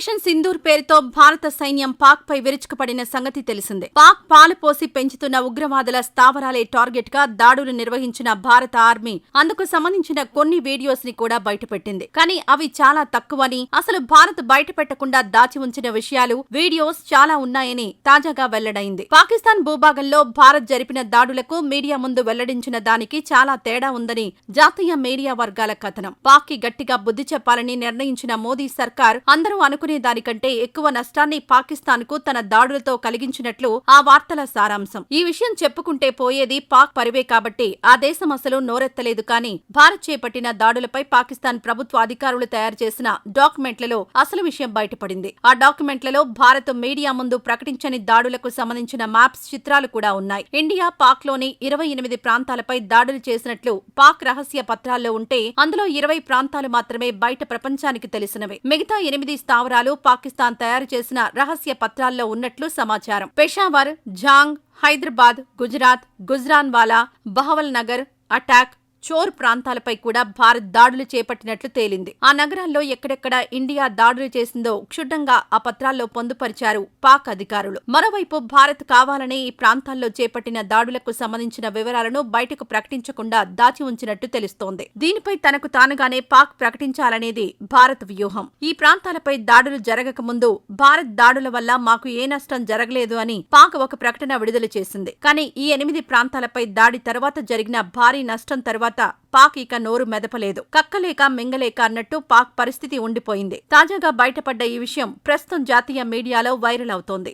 సింధూర్ పేరుతో భారత సైన్యం పాక్ పై విరుచుకుపడిన సంగతి తెలిసిందే. పాక్ పాలు పోసి పెంచుతున్న ఉగ్రవాదుల స్థావరాలే టార్గెట్గా దాడులు నిర్వహించిన భారత ఆర్మీ. అందుకు సంబంధించిన కొన్ని వీడియోస్ని కూడా బయటపెట్టింది. కానీ అవి చాలా తక్కువని అసలు భారత్ బయటపెట్టకుండా దాచి ఉంచిన విషయాలు వీడియోస్ చాలా ఉన్నాయని తాజాగా వెల్లడైంది. పాకిస్తాన్ భూభాగంలో భారత్ జరిపిన దాడులకు మీడియా ముందు వెల్లడించిన దానికి చాలా తేడా ఉందని జాతీయ మీడియా వర్గాల కథనం. పాక్కి గట్టిగా బుద్ధి చెప్పాలని నిర్ణయించిన మోదీ సర్కార్ అందరూ అనుకుని దానికంటే ఎక్కువ నష్టాన్ని పాకిస్తాన్కు తన దాడులతో కలిగించినట్లు ఆ వార్తల సారాంశం. ఈ విషయం చెప్పుకుంటే పోయేది పాక్ పరివే కాబట్టి ఆ దేశం అసలు నోరెత్తలేదు కానీ భారత్ చేపట్టిన దాడులపై పాకిస్తాన్ ప్రభుత్వ అధికారులు తయారు చేసిన డాక్యుమెంట్లలో అసలు విషయం బయటపడింది. ఆ డాక్యుమెంట్లలో భారత్ మీడియా ముందు ప్రకటించని దాడులకు సంబంధించిన మ్యాప్స్ చిత్రాలు కూడా ఉన్నాయి. ఇండియా పాక్లోని ఇరవై ఎనిమిది ప్రాంతాలపై దాడులు చేసినట్లు పాక్ రహస్య పత్రాల్లో ఉంటే అందులో ఇరవై ప్రాంతాలు మాత్రమే బయట ప్రపంచానికి తెలిసినవి. మిగతా ఎనిమిది స్థావరాలు పాకిస్తాన్ తయారు చేసిన రహస్య పత్రాల్లో ఉన్నట్లు సమాచారం. పెషావర్ జాంగ్ హైదరాబాద్ గుజరాత్ గుజ్రాన్వాలా బహవల్ నగర్ అటాక్ చోర్ ప్రాంతాలపై కూడా భారత్ దాడులు చేపట్టినట్లు తేలింది. ఆ నగరాల్లో ఎక్కడెక్కడ ఇండియా దాడులు చేసిందో క్షుణ్ణంగా ఆ పత్రాల్లో పొందుపరిచారు పాక్ అధికారులు. మరోవైపు భారత్ కావాలనే ఈ ప్రాంతాల్లో చేపట్టిన దాడులకు సంబంధించిన వివరాలను బయటకు ప్రకటించకుండా దాచి ఉంచినట్టు తెలుస్తోంది. దీనిపై తనకు తానుగానే పాక్ ప్రకటించాలనేది భారత్ వ్యూహం. ఈ ప్రాంతాలపై దాడులు జరగక ముందు భారత్ దాడుల వల్ల మాకు ఏ నష్టం జరగలేదు అని పాక్ ఒక ప్రకటన విడుదల చేసింది. కానీ ఈ ఎనిమిది ప్రాంతాలపై దాడి తర్వాత జరిగిన భారీ నష్టం తర్వాత పాక్ ఇక నోరు మెదపలేదు. కక్కలేక మింగలేక అన్నట్టు పాక్ పరిస్థితి ఉండిపోయింది. తాజాగా బయటపడ్డ ఈ విషయం ప్రస్తుతం జాతీయ మీడియాలో వైరల్ అవుతోంది.